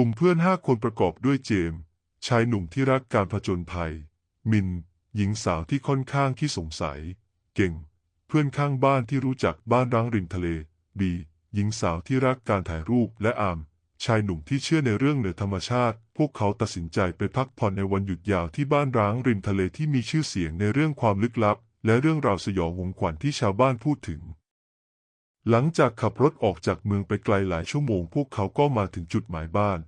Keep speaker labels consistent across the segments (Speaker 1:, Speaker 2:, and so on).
Speaker 1: ลุ่มเพื่อนห้าคนประกอบด้วยเจมส์ชายหนุ่มที่รักการผจญภัย มิน หญิงสาวที่ค่อนข้างขี้สงสัย เก่ง เพื่อนข้างบ้านที่รู้จักบ้านร้างริมทะเล บี หญิงสาวที่รักการถ่ายรูปและอาม ชายหนุ่มที่เชื่อในเรื่องเหนือธรรมชาติ พวกเขาตัดสินใจไปพักผ่อนในวันหยุดยาวที่บ้านร้างริมทะเลที่มีชื่อเสียงในเรื่องความลึกลับ และเรื่องราวสยองหวงขวัญที่ชาวบ้านพูดถึงหลังจากขับรถออกจากเมืองไปไกลหลายชั่วโมง พวกเขาก็มาถึงจุดหมายบ้าน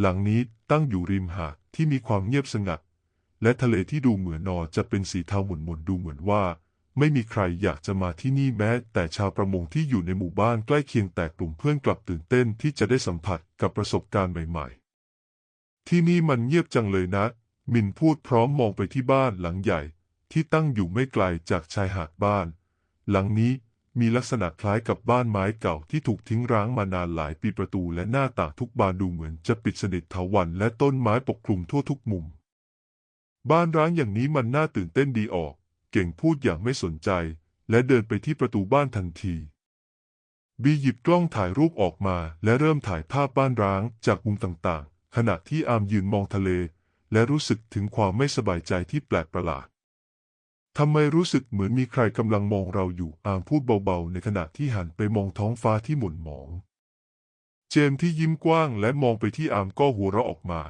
Speaker 1: หลังนี้ตั้งอยู่ริมหาดที่มีความเงียบสงัด และทะเลที่ดูเหมือนนอจะเป็นสีเทาหม่นๆดูเหมือนว่า ไม่มีใครอยากจะมาที่นี่แม้ แต่ชาวประมงที่อยู่ในหมู่บ้านใกล้เคียงแต่กลุ่มเพื่อนกลับตื่นเต้นที่จะได้สัมผัสกับประสบการณ์ใหม่ ๆ ที่นี่มันเงียบจังเลยนะ มินพูดพร้อมมองไปที่บ้านหลังใหญ่ที่ตั้งอยู่ไม่ไกลจากชายหาดบ้าน หลังนี้ มีลักษณะคล้ายกับบ้านไม้เก่าที่ถูกทิ้งร้างมานานหลายปีประตูและหน้าต่างทุกบานดูเหมือนจะปิดสนิทถาวัลย์และต้นไม้ปกคลุมทั่วทุกมุม บ้านร้างอย่างนี้มันน่าตื่นเต้นดีออก เก่งพูดอย่างไม่สนใจ และเดินไปที่ประตูบ้านทันที บีหยิบกล้องถ่ายรูปออกมาและเริ่มถ่ายภาพบ้านร้างจากมุมต่างๆ ขณะที่อามยืนมองทะเล และรู้สึกถึงความไม่สบายใจที่แปลกประหลาด ทำไมรู้สึกเหมือนมีใครกำลังมองเราอยู่อามพูดเบาๆ ในขณะที่หันไปมองท้องฟ้าที่หม่นหมอง เจมที่ยิ้มกว้างและมองไปที่อามก็หัวเราะออกมา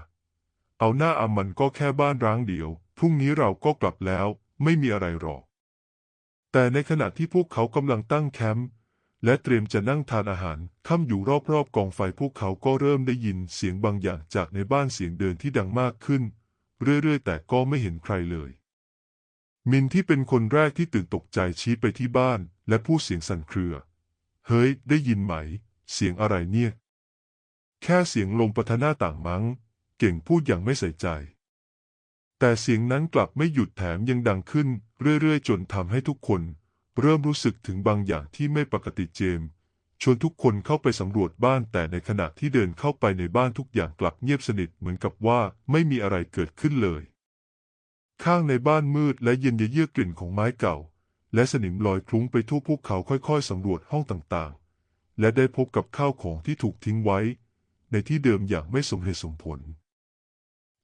Speaker 1: เอาหน้าอามมันก็แค่บ้านร้างเดียว พรุ่งนี้เราก็กลับแล้ว ไม่มีอะไรหรอก แต่ในขณะที่พวกเขากำลังตั้งแคมป์และเตรียมจะนั่งทานอาหารค่ำอยู่รอบๆกองไฟพวกเขาก็เริ่มได้ยินเสียงบางอย่างจากในบ้านเสียงเดินที่ดังมากขึ้น เรื่อยๆ แต่ก็ไม่เห็นใครเลย มินที่เป็นคนแรกที่ตื่นตกใจชี้ไปที่บ้านและพูดเสียงสั่นเครือ เฮ้ย ได้ยินไหม เสียงอะไรเนี่ย แค่เสียงลมปะทะหน้าต่างมั้ง เก่งพูดอย่างไม่ใส่ใจ แต่เสียงนั้นกลับไม่หยุดแถมยังดังขึ้น เรื่อยๆ จนทำให้ทุกคน เริ่มรู้สึกถึงบางอย่างที่ไม่ปกติเจม ชวนทุกคนเข้าไปสำรวจบ้านแต่ในขณะที่เดินเข้าไปในบ้านทุกอย่างกลับเงียบสนิทเหมือนกับว่าไม่มีอะไรเกิดขึ้นเลย ข้างในบ้านมืดและเย็นเยือกกลิ่นของไม้เก่า และสนิมลอยคลุ้งไปทั่วพวกเขาค่อยๆสำรวจห้องต่างๆ และได้พบกับข้าวของที่ถูกทิ้งไว้ ในที่เดิมอย่างไม่สมเหตุสมผล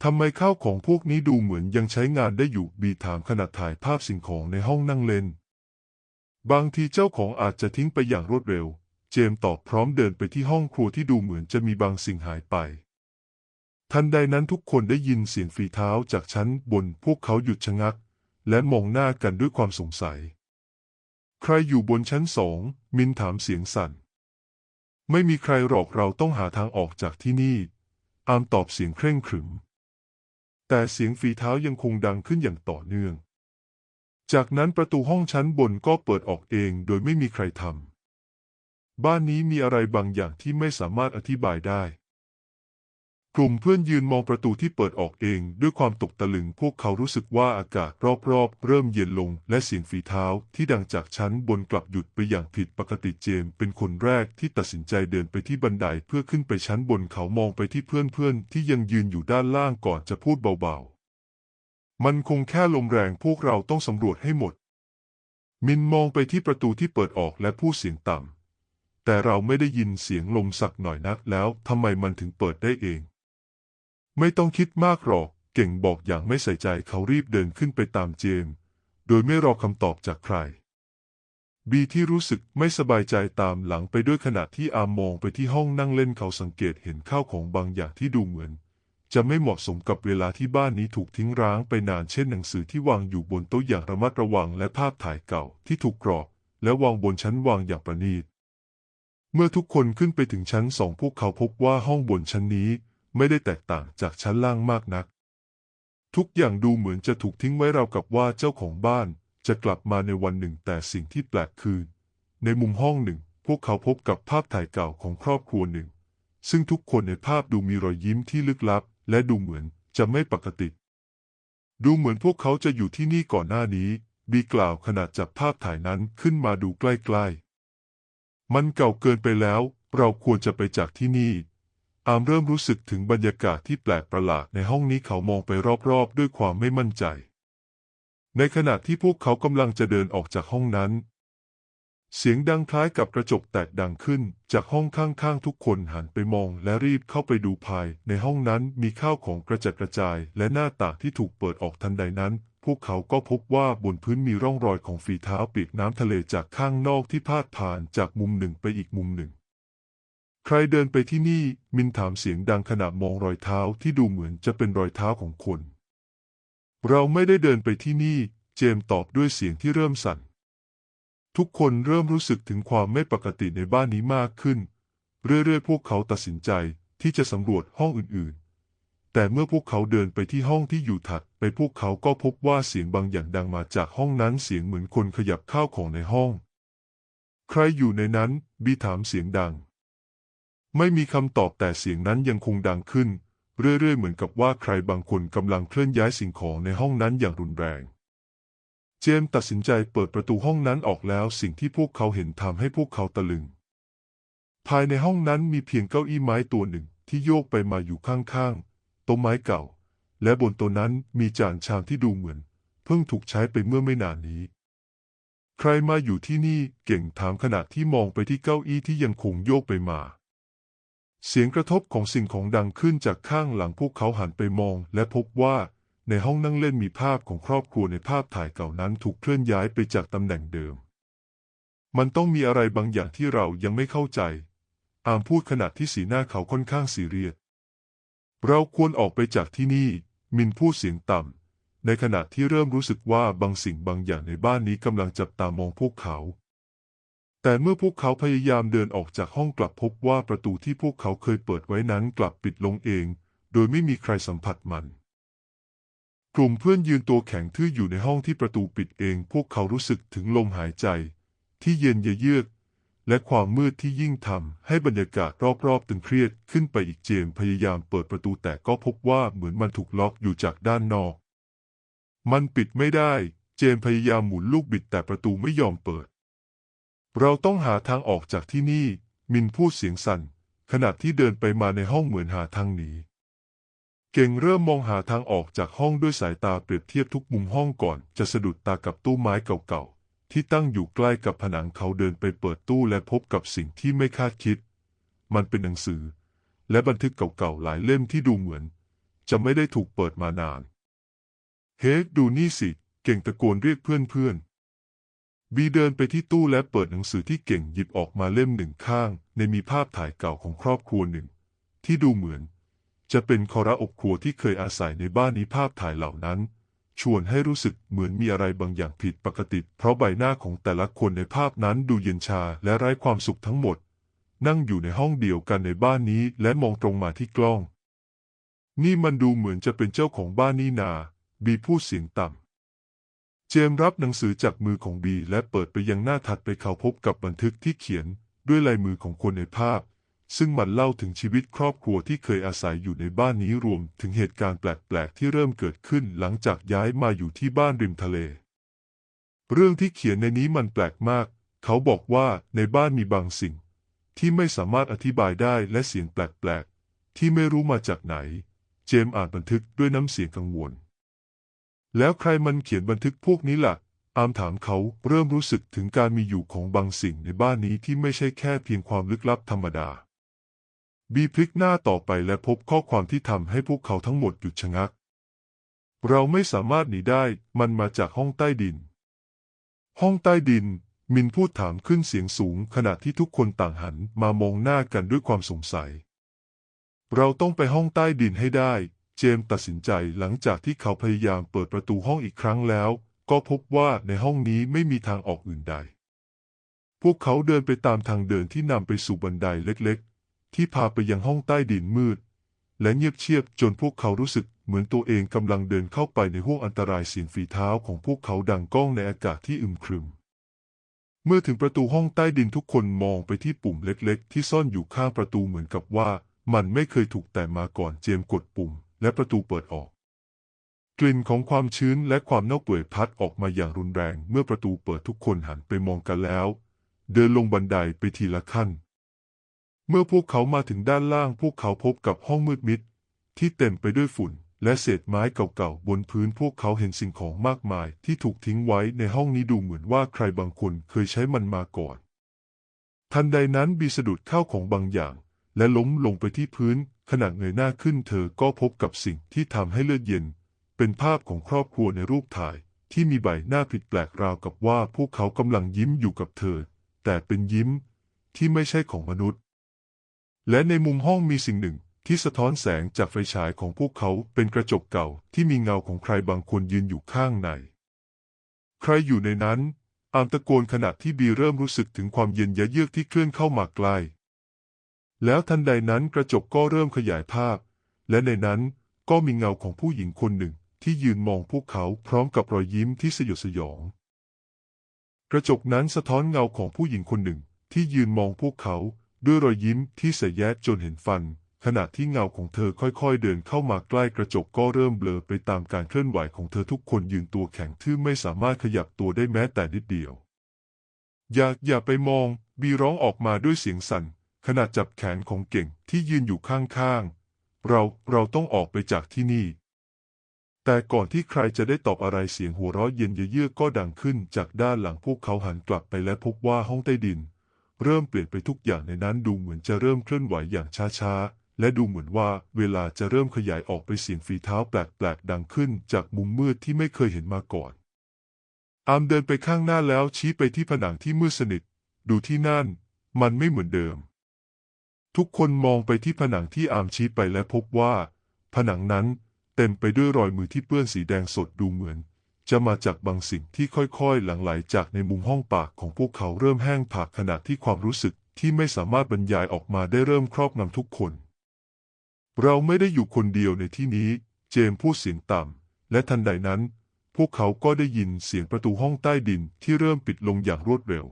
Speaker 1: ทำไมข้าวของพวกนี้ดูเหมือนยังใช้งานได้อยู่บีถามขณะถ่ายภาพสิ่งของในห้องนั่งเล่น บางทีเจ้าของอาจจะทิ้งไปอย่างรวดเร็ว เจมตอบพร้อมเดินไปที่ห้องครัวที่ดูเหมือนจะมีบางสิ่งหายไป ทันใดนั้นทุกคนได้ยินเสียงฝีเท้าจากชั้นบนพวกเขาหยุดชะงัก และมองหน้ากันด้วยความสงสัย ใครอยู่บนชั้นสอง มินถามเสียงสั่น ไม่มีใครหรอกเราต้องหาทางออกจากที่นี่ อามตอบเสียงเคร่งขรึม แต่เสียงฝีเท้ายังคงดังขึ้นอย่างต่อเนื่อง จากนั้นประตูห้องชั้นบนก็เปิดออกเองโดยไม่มีใครทำบ้านนี้มีอะไรบางอย่างที่ไม่สามารถอธิบายได้ กลุ่มเพื่อนยืนมองประตูที่เปิดออกเอง ด้วยความตกตะลึงพวกเขารู้สึกว่าอากาศรอบๆ เริ่มเย็นลง และเสียงฝีเท้าที่ดังจากชั้นบนกลับหยุดไปอย่างผิดปกติเจม เป็นคนแรกที่ตัดสินใจเดินไปที่บันไดเพื่อขึ้นไปชั้นบนเขามองไปที่เพื่อนๆ ที่ยังยืนอยู่ด้านล่างก่อนจะพูดเบาๆ มันคงแค่ลมแรงพวกเราต้องสำรวจให้หมด มินมองไปที่ประตูที่เปิดออกและพูดเสียงต่ำแต่เราไม่ได้ยินเสียงลมสักหน่อยนักแล้วทำไมมันถึงเปิดได้เอง ไม่ต้องคิดมากหรอก เก่งบอกอย่างไม่ใส่ใจเขารีบเดินขึ้นไปตามเจม โดยไม่รอคำตอบจากใคร บีที่รู้สึกไม่สบายใจตามหลังไปด้วยขณะที่อามมองไปที่ห้องนั่งเล่นเขาสังเกตเห็นข้าวของบางอย่างที่ดูเหมือน จะไม่เหมาะสมกับเวลาที่บ้านนี้ถูกทิ้งร้างไปนานเช่นหนังสือที่วางอยู่บนโต๊ะอย่างระมัดระวังและภาพถ่ายเก่าที่ถูกกรอกและวางบนชั้นวางอย่างประณีตเมื่อทุกคนขึ้นไปถึงชั้นสองพวกเขาพบว่าห้องบนชั้นนี้ ไม่ได้แตกต่างจากชั้นล่างมากนัก ทุกอย่างดูเหมือนจะถูกทิ้งไว้ราวกับว่าเจ้าของบ้านจะกลับมาในวันหนึ่งแต่สิ่งที่แปลกคือ ในมุมห้องหนึ่ง พวกเขาพบกับภาพถ่ายเก่าของครอบครัวหนึ่ง ซึ่งทุกคนในภาพดูมีรอยยิ้มที่ลึกลับ และดูเหมือนจะไม่ปกติ ดูเหมือนพวกเขาจะอยู่ที่นี่ก่อนหน้านี้บีกล่าวขณะจับภาพถ่ายนั้นขึ้นมาดูใกล้ๆ มันเก่าเกินไปแล้ว เราควรจะไปจากที่นี่ อามเริ่มรู้สึกถึงบรรยากาศที่แปลกประหลาดในห้องนี้เขามองไปรอบๆ ด้วยความไม่มั่นใจ ในขณะที่พวกเขากำลังจะเดินออกจากห้องนั้น เสียงดังคล้ายกับกระจกแตกดังขึ้นจากห้องข้างๆ ทุกคนหันไปมองและรีบเข้าไปดูภาย ในห้องนั้นมีข้าวของกระจัดกระจาย และหน้าต่างที่ถูกเปิดออกทันใดนั้น พวกเขาก็พบว่าบนพื้นมีร่องรอยของฝีเท้าเปียกน้ำทะเลจากข้างนอกที่พาดผ่านจากมุมหนึ่งไปอีกมุมหนึ่ง ใครเดินไปที่นี่ มินถามเสียงดังขณะมองรอยเท้าที่ดูเหมือนจะเป็นรอยเท้าของคน เราไม่ได้เดินไปที่นี่ เจมตอบด้วยเสียงที่เริ่มสั่น ทุกคนเริ่มรู้สึกถึงความไม่ปกติในบ้านนี้มากขึ้น เรื่อยๆ พวกเขาตัดสินใจที่จะสำรวจห้องอื่นๆ แต่เมื่อพวกเขาเดินไปที่ห้องที่อยู่ถัด ไปพวกเขาก็พบว่าเสียงบางอย่างดังมาจากห้องนั้นเสียงเหมือนคนขยับข้าวของในห้อง ใครอยู่ในนั้น บีถามเสียงดัง ไม่มีคำตอบแต่เสียงนั้นยังคงดังขึ้น เรื่อยๆ เหมือนกับว่าใครบางคนกำลังเคลื่อนย้ายสิ่งของในห้องนั้นอย่างรุนแรง เจมส์ตัดสินใจเปิดประตูห้องนั้นออกแล้วสิ่งที่พวกเขาเห็นทำให้พวกเขาตะลึง ภายในห้องนั้นมีเพียงเก้าอี้ไม้ตัวหนึ่งที่โยกไปมาอยู่ข้างๆโต๊ะไม้เก่า และบนโต๊ะนั้นมีจานชามที่ดูเหมือน เพิ่งถูกใช้ไปเมื่อไม่นานนี้ใครมาอยู่ที่นี่เก่งถามขณะที่มองไปที่เก้าอี้ที่ยังคงโยกไปมา เสียงกระทบของสิ่งของดังขึ้นจากข้างหลังพวกเขาหันไปมอง และพบว่าในห้องนั่งเล่นมีภาพของครอบครัวในภาพถ่ายเก่านั้นถูกเคลื่อนย้ายไปจากตำแหน่งเดิม มันต้องมีอะไรบางอย่างที่เรายังไม่เข้าใจ อามพูดขณะที่สีหน้าเขาค่อนข้างซีเรียส เราควรออกไปจากที่นี่ มินพูดเสียงต่ำในขณะที่เริ่มรู้สึกว่าบางสิ่งบางอย่างในบ้านนี้กำลังจับตามองพวกเขา แต่เมื่อพวกเขาพยายามเดินออกจากห้องกลับพบว่าประตูที่พวกเขาเคยเปิดไว้นั้นกลับปิดลงเอง โดยไม่มีใครสัมผัสมัน กลุ่มเพื่อนยืนตัวแข็งทื่ออยู่ในห้องที่ประตูปิดเอง พวกเขารู้สึกถึงลมหายใจ ที่เย็นเยือกและความมืดที่ยิ่งทำให้บรรยากาศรอบๆตึงเครียดขึ้นไปอีกเจมพยายามเปิดประตูแต่ก็พบว่าเหมือนมันถูกล็อกอยู่จากด้านนอก มันปิดไม่ได้ เจมพยายามหมุนลูกบิดแต่ประตูไม่ยอมเปิด เราต้องหาทางออกจากที่นี่ มินพูดเสียงสั่น ขณะที่เดินไปมาในห้องเหมือนหาทางหนี เก่งเริ่มมองหาทางออกจากห้องด้วยสายตาเปรียบเทียบทุกมุมห้องก่อน จะสะดุดตากับตู้ไม้เก่าๆ ที่ตั้งอยู่ใกล้กับผนังเขาเดินไปเปิดตู้และพบกับสิ่งที่ไม่คาดคิด มันเป็นหนังสือ และบันทึกเก่าๆหลายเล่มที่ดูเหมือน จะไม่ได้ถูกเปิดมานาน เฮ้ดูนี่สิ เก่งตะโกนเรียกเพื่อนๆ บีเดินไปที่ตู้และเปิดหนังสือที่เก่งหยิบออกมาเล่มหนึ่งข้าง ในมีภาพถ่ายเก่าของครอบครัวหนึ่ง ที่ดูเหมือน จะเป็นคอระอบครัวที่เคยอาศัยในบ้านนี้ภาพถ่ายเหล่านั้น ชวนให้รู้สึกเหมือนมีอะไรบางอย่างผิดปกติ เพราะใบหน้าของแต่ละคนในภาพนั้นดูเย็นชาและไร้ความสุขทั้งหมด นั่งอยู่ในห้องเดียวกันในบ้านนี้และมองตรงมาที่กล้อง นี่มันดูเหมือนจะเป็นเจ้าของบ้านนี่นา บีพูดเสียงต่ำ เจมรับหนังสือจากมือของบีและเปิดไปยังหน้าถัดไปเขาพบกับบันทึกที่เขียนด้วยลายมือของคนในภาพ ซึ่งมันเล่าถึงชีวิตครอบครัวที่เคยอาศัยอยู่ในบ้านนี้รวมถึงเหตุการณ์แปลกๆที่เริ่มเกิดขึ้นหลังจากย้ายมาอยู่ที่บ้านริมทะเล เรื่องที่เขียนในนี้มันแปลกมาก เขาบอกว่าในบ้านมีบางสิ่ง ที่ไม่สามารถอธิบายได้และเสียงแปลกๆที่ไม่รู้มาจากไหน เจมอ่านบันทึกด้วยน้ำเสียงกังวล แล้วใครมันเขียนบันทึกพวกนี้ล่ะ อามถามเขาเริ่มรู้สึกถึงการมีอยู่ของบางสิ่งในบ้านนี้ที่ไม่ใช่แค่เพียงความลึกลับธรรมดา บีพลิกหน้าต่อไปและพบข้อความที่ทำให้พวกเขาทั้งหมดหยุดชะงัก เราไม่สามารถหนีได้ มันมาจากห้องใต้ดิน ห้องใต้ดิน มินพูดถามขึ้นเสียงสูง ขณะที่ทุกคนต่างหันมามองหน้ากันด้วยความสงสัย เราต้องไปห้องใต้ดินให้ได้ เจมตัดสินใจหลังจากที่เขาพยายามเปิดประตูห้องอีกครั้งแล้ว ก็พบว่าในห้องนี้ไม่มีทางออกอื่นใด พวกเขาเดินไปตามทางเดินที่นำไปสู่บันไดเล็กๆ ที่พาไปยังห้องใต้ดินมืด และเงียบเชียบจนพวกเขารู้สึกเหมือนตัวเองกำลังเดินเข้าไปในห้วงอันตรายเสียงฝีเท้าของพวกเขาดังก้องในอากาศที่อึมครึม เมื่อถึงประตูห้องใต้ดินทุกคนมองไปที่ปุ่มเล็กๆ ที่ซ่อนอยู่ข้างประตูเหมือนกับว่า มันไม่เคยถูกแต่มาก่อนเจมกดปุ่ม และประตูเปิดออก กลิ่นของความชื้นและความเน่าเปื่อยพัดออกมาอย่างรุนแรงเมื่อประตูเปิดทุกคนหันไปมองกันแล้ว เดินลงบันไดไปทีละขั้น เมื่อพวกเขามาถึงด้านล่างพวกเขาพบกับห้องมืดมิดที่เต็มไปด้วยฝุ่นและเศษไม้เก่าๆบนพื้นพวกเขาเห็นสิ่งของมากมายที่ถูกทิ้งไว้ในห้องนี้ดูเหมือนว่าใครบางคนเคยใช้มันมาก่อน ทันใดนั้นบีสะดุดเข้าของบางอย่าง และล้มลงไปที่พื้น ขณะเงยหน้าขึ้นเธอก็พบกับสิ่งที่ทำให้เลือดเย็น เป็นภาพของครอบครัวในรูปถ่าย ที่มีใบหน้าผิดแปลกราวกับว่าพวกเขากำลังยิ้มอยู่กับเธอ แต่เป็นยิ้มที่ไม่ใช่ของมนุษย์ และในมุมห้องมีสิ่งหนึ่งที่สะท้อนแสงจากไฟฉายของพวกเขาเป็นกระจกเก่าที่มีเงาของใครบางคนยืนอยู่ข้างใน ใครอยู่ในนั้น อามตะโกนขณะที่บีเริ่มรู้สึกถึงความเย็นยะเยือกที่เคลื่อนเข้ามาใกล้ แล้วทันใดนั้นกระจกก็เริ่มขยายภาพ และในนั้นก็มีเงาของผู้หญิงคนหนึ่งที่ยืนมองพวกเขาพร้อมกับรอยยิ้มที่สยดสยอง กระจกนั้นสะท้อนเงาของผู้หญิงคนหนึ่งที่ยืนมองพวกเขาด้วยรอยยิ้มที่เสยแยะจนเห็นฟัน ขณะที่เงาของเธอค่อยๆเดินเข้ามาใกล้กระจกก็เริ่มเบลอไปตามการเคลื่อนไหวของเธอทุกคนยืนตัวแข็งทื่อไม่สามารถขยับตัวได้แม้แต่นิดเดียว อย่าอย่าไปมอง บีร้องออกมาด้วยเสียงสั่น ขณะจับแขนของเก่งที่ยืนอยู่ข้างๆ เราเราต้องออกไปจากที่นี่ แต่ก่อนที่ใครจะได้ตอบอะไรเสียงหัวเราะเย็นเยือกก็ดังขึ้นจากด้านหลังพวกเขาหันกลับไปและพบว่าห้องใต้ดิน เริ่มเปลี่ยนไปทุกอย่างในนั้นดูเหมือนจะเริ่มเคลื่อนไหวอย่างช้าๆ และดูเหมือนว่าเวลาจะเริ่มขยายออกไปเสียงฝีเท้าแปลกๆดังขึ้นจากมุมมืดที่ไม่เคยเห็นมาก่อน อามเดินไปข้างหน้าแล้วชี้ไปที่ผนังที่มืดสนิท ดูที่นั่น มันไม่เหมือนเดิม ทุกคนมองไปที่ผนังที่อามชี้ไปและพบว่า ผนังนั้นเต็มไปด้วยรอยมือที่เปื้อนสีแดงสดดูเหมือน จะมาจากบางสิ่งที่ค่อยๆ หลั่งไหลจากในมุมห้องปากของพวกเขาเริ่มแห้งผากขณะที่ความรู้สึกที่ไม่สามารถบรรยายออกมาได้เริ่มครอบงำทุกคน เราไม่ได้อยู่คนเดียวในที่นี้ เจมพูดเสียงต่ำและทันใดนั้น พวกเขาก็ได้ยินเสียงประตูห้องใต้ดินที่เริ่มปิดลงอย่างรวดเร็ว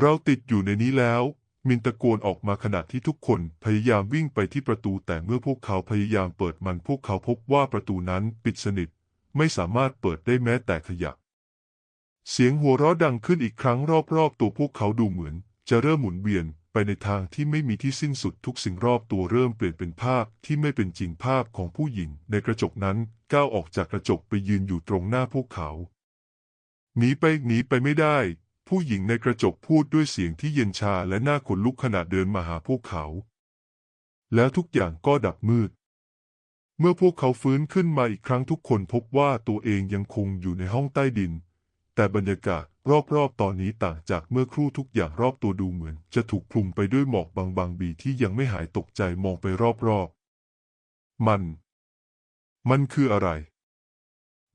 Speaker 1: เราติดอยู่ในนี้แล้ว มินตะโกนออกมาขณะที่ทุกคนพยายามวิ่งไปที่ประตูแต่เมื่อพวกเขาพยายามเปิดมันพวกเขาพบว่าประตูนั้นปิดสนิท ไม่สามารถเปิดได้แม้แต่ขยับเสียงหัวเราะดังขึ้นอีกครั้งรอบๆตัวพวกเขาดูเหมือน จะเริ่มหมุนเวียนไปในทางที่ไม่มีที่สิ้นสุดทุกสิ่งรอบตัวเริ่มเปลี่ยนเป็นภาพที่ไม่เป็นจริงภาพของผู้หญิง ในกระจกนั้นก้าวออกจากกระจกไปยืนอยู่ตรงหน้าพวกเขาหนีไปหนีไปไม่ได้ ผู้หญิงในกระจกพูดด้วยเสียงที่เย็นชาและหน้าขนลุกขณะเดินมาหาพวกเขา แล้วทุกอย่างก็ดับมืด เมื่อพวกเขาฟื้นขึ้นมาอีกครั้งทุกคนพบว่าตัวเองยังคงอยู่ในห้องใต้ดิน แต่บรรยากาศรอบๆตอนนี้ต่างจากเมื่อครู่ทุกอย่างรอบตัวดูเหมือน จะถูกคลุมไปด้วยหมอกบางๆบีที่ยังไม่หายตกใจมองไปรอบๆ มัน มันคืออะไร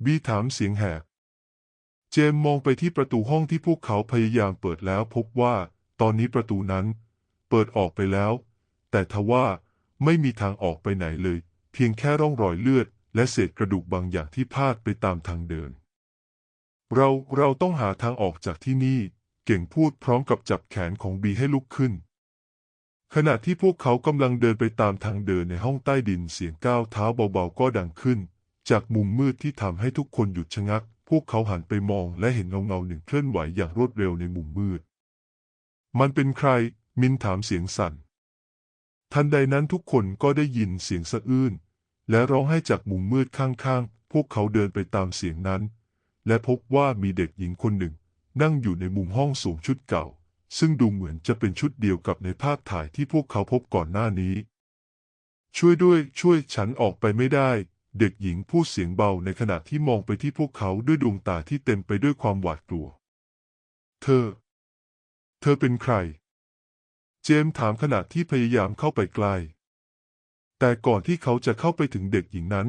Speaker 1: บีถามเสียงแหบ เจมมองไปที่ประตูห้องที่พวกเขาพยายามเปิดแล้วพบว่า ตอนนี้ประตูนั้นเปิดออกไปแล้ว แต่ทว่าไม่มีทางออกไปไหนเลย เพียงแค่ร่องรอยเลือด และเศษกระดูกบางอย่างที่พาดไปตามทางเดิน เราเราต้องหาทางออกจากที่นี่ เก่งพูดพร้อมกับจับแขนของบีให้ลุกขึ้น ขณะที่พวกเขากำลังเดินไปตามทางเดินในห้องใต้ดินเสียงก้าวเท้าเบาๆก็ดังขึ้น จากมุมมืดที่ทำให้ทุกคนหยุดชะงัก พวกเขาหันไปมองและเห็นเงาเงาหนึ่งเคลื่อนไหวอย่างรวดเร็วในมุมมืด มันเป็นใคร มินถามเสียงสั่น ทันใดนั้นทุกคนก็ได้ยินเสียงสะอื้นและร้องไห้จากมุมมืดข้างๆ พวกเขาเดินไปตามเสียงนั้น และพบว่ามีเด็กหญิงคนหนึ่ง นั่งอยู่ในมุมห้องสวมชุดเก่า ซึ่งดูเหมือนจะเป็นชุดเดียวกับในภาพถ่ายที่พวกเขาพบก่อนหน้านี้ ช่วยด้วย ช่วยฉันออกไปไม่ได้ เด็กหญิงพูดเสียงเบาในขณะที่มองไปที่พวกเขาด้วยดวงตาที่เต็มไปด้วยความหวาดกลัว เธอ เธอเป็นใคร เจมส์ถามขณะที่พยายามเข้าไปใกล้แต่ก่อนที่เขาจะเข้าไปถึงเด็กหญิงนั้น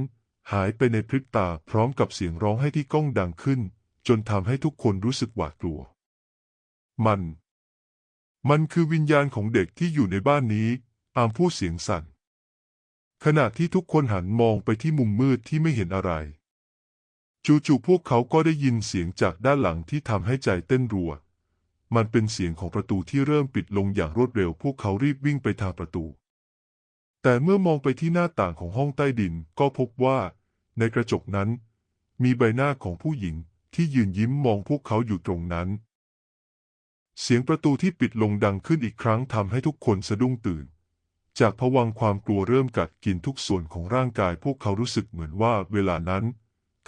Speaker 1: หายไปในพริบตาพร้อมกับเสียงร้องไห้ที่ก้องดังขึ้น จนทำให้ทุกคนรู้สึกหวาดกลัว มัน มันคือวิญญาณของเด็กที่อยู่ในบ้านนี้ อามพูดเสียงสั่น ขณะที่ทุกคนหันมองไปที่มุมมืดที่ไม่เห็นอะไร จู่ๆพวกเขาก็ได้ยินเสียงจากด้านหลังที่ทำให้ใจเต้นรัว มันเป็นเสียงของประตูที่เริ่มปิดลงอย่างรวดเร็ว พวกเขารีบวิ่งไปทางประตู แต่เมื่อมองไปที่หน้าต่างของห้องใต้ดินก็พบว่าในกระจกนั้น มีใบหน้าของผู้หญิงที่ยืนยิ้มมองพวกเขาอยู่ตรงนั้น เสียงประตูที่ปิดลงดังขึ้นอีกครั้งทำให้ทุกคนสะดุ้งตื่น จากผวังความกลัวเริ่มกัดกินทุกส่วนของร่างกายพวกเขารู้สึกเหมือนว่าเวลานั้น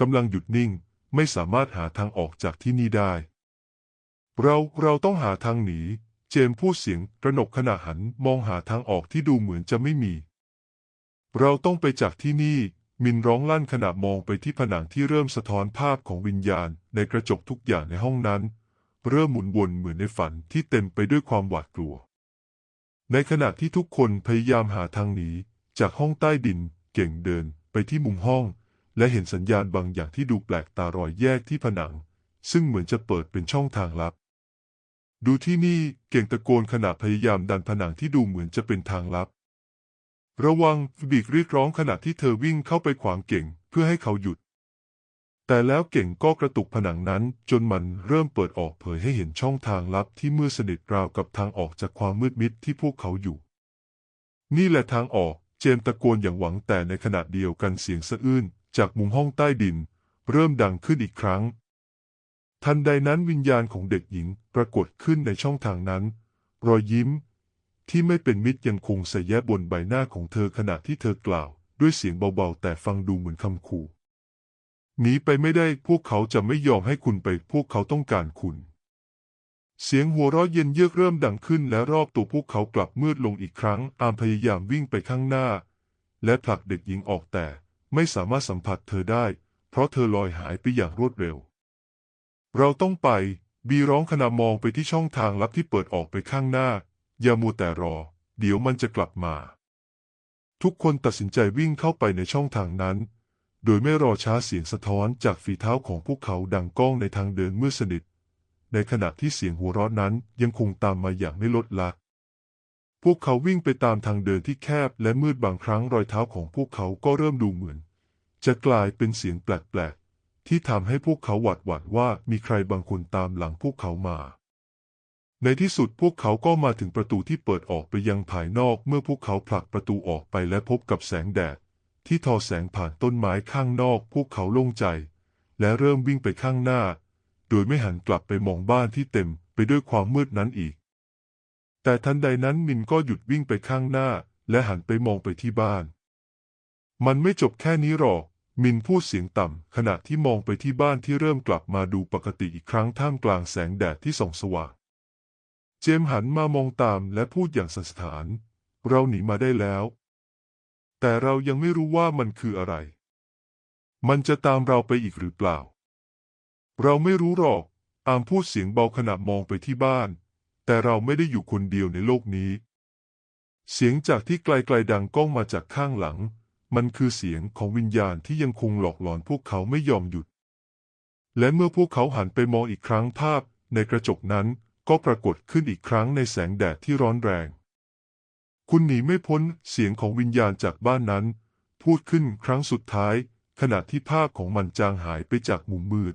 Speaker 1: กำลังหยุดนิ่ง ไม่สามารถหาทางออกจากที่นี่ได้ เราเราต้องหาทางหนี เจมพูดเสียงกระหนกขณะหันมองหาทางออกที่ดูเหมือนจะไม่มี เราต้องไปจากที่นี่มินร้องลั่นขณะมองไปที่ผนังที่เริ่มสะท้อนภาพของวิญญาณ ในกระจกทุกอย่างในห้องนั้น เริ่มหมุนวนเหมือนในฝันที่เต็มไปด้วยความหวาดกลัว ในขณะที่ทุกคนพยายามหาทางหนีจากห้องใต้ดิน เก่งเดินไปที่มุมห้อง และเห็นสัญญาณบางอย่างที่ดูแปลกตารอยแยกที่ผนัง ซึ่งเหมือนจะเปิดเป็นช่องทางลับ ดูที่นี่เก่งตะโกนขณะพยายามดันผนังที่ดูเหมือนจะเป็นทางลับ ระวังบีกเรียกร้องขณะที่เธอวิ่งเข้าไปขวางเก่งเพื่อให้เขาหยุด แต่แล้วเก่งก็กระตุกผนังนั้น จนมันเริ่มเปิดออกเผยให้เห็นช่องทางลับที่มืดสนิทราวกับทางออกจากความมืดมิดที่พวกเขาอยู่ นี่แหละทางออก เจมตะโกนอย่างหวังแต่ในขณะเดียวกันเสียงสะอื้นจากมุมห้องใต้ดิน เริ่มดังขึ้นอีกครั้ง ทันใดนั้นวิญญาณของเด็กหญิงปรากฏขึ้นในช่องทางนั้น รอยยิ้ม ที่ไม่เป็นมิตรยังคงใส่แยบบนใบหน้าของเธอขณะที่เธอกล่าว ด้วยเสียงเบาๆ แต่ฟังดูเหมือนคำขู่ หนีไปไม่ได้พวกเขาจะไม่ยอมให้คุณไปพวกเขาต้องการคุณ เสียงหัวเราะเย็นเยือกเริ่มดังขึ้นและรอบตัวพวกเขากลับมืดลงอีกครั้ง อามพยายามวิ่งไปข้างหน้า และผลักเด็กหญิงออกแต่ไม่สามารถสัมผัสเธอได้ เพราะเธอลอยหายไปอย่างรวดเร็ว เราต้องไป บีร้องขณะมองไปที่ช่องทางลับที่เปิดออกไปข้างหน้า อย่ามัวแต่รอ เดี๋ยวมันจะกลับมา ทุกคนตัดสินใจวิ่งเข้าไปในช่องทางนั้น โดยไม่รอช้าเสียงสะท้อนจากฝีเท้าของพวกเขาดังก้องในทางเดินมืดสนิท ในขณะที่เสียงหัวเราะนั้นยังคงตามมาอย่างไม่ลดละ พวกเขาวิ่งไปตามทางเดินที่แคบและมืดบางครั้งรอยเท้าของพวกเขาก็เริ่มดูเหมือน จะกลายเป็นเสียงแปลกๆ ที่ทำให้พวกเขาหวาดหวั่นว่ามีใครบางคนตามหลังพวกเขามา ในที่สุดพวกเขาก็มาถึงประตูที่เปิดออกไปยังภายนอกเมื่อพวกเขาผลักประตูออกไปและพบกับแสงแดด ที่ทอแสงผ่านต้นไม้ข้างนอกพวกเขาโล่งใจ และเริ่มวิ่งไปข้างหน้า โดยไม่หันกลับไปมองบ้านที่เต็มไปด้วยความมืดนั้นอีก แต่ทันใดนั้นมินก็หยุดวิ่งไปข้างหน้า และหันไปมองไปที่บ้าน มันไม่จบแค่นี้หรอก มินพูดเสียงต่ำขณะที่มองไปที่บ้านที่เริ่มกลับมาดูปกติอีกครั้งท่ามกลางแสงแดดที่ส่องสว่าง เจมหันมามองตามและพูดอย่างสันสถาน เราหนีมาได้แล้ว แต่เรายังไม่รู้ว่ามันคืออะไร มันจะตามเราไปอีกหรือเปล่า เราไม่รู้หรอก อามพูดเสียงเบาขณะมองไปที่บ้าน แต่เราไม่ได้อยู่คนเดียวในโลกนี้ เสียงจากที่ไกลๆดังก้องมาจากข้างหลัง มันคือเสียงของวิญญาณที่ยังคงหลอกหลอนพวกเขาไม่ยอมหยุด และเมื่อพวกเขาหันไปมองอีกครั้งภาพในกระจกนั้นก็ปรากฏขึ้นอีกครั้งในแสงแดดที่ร้อนแรง คุณหนีไม่พ้นเสียงของวิญญาณจากบ้านนั้น พูดขึ้นครั้งสุดท้าย ขณะที่ภาพของมันจางหายไปจากมุมมืด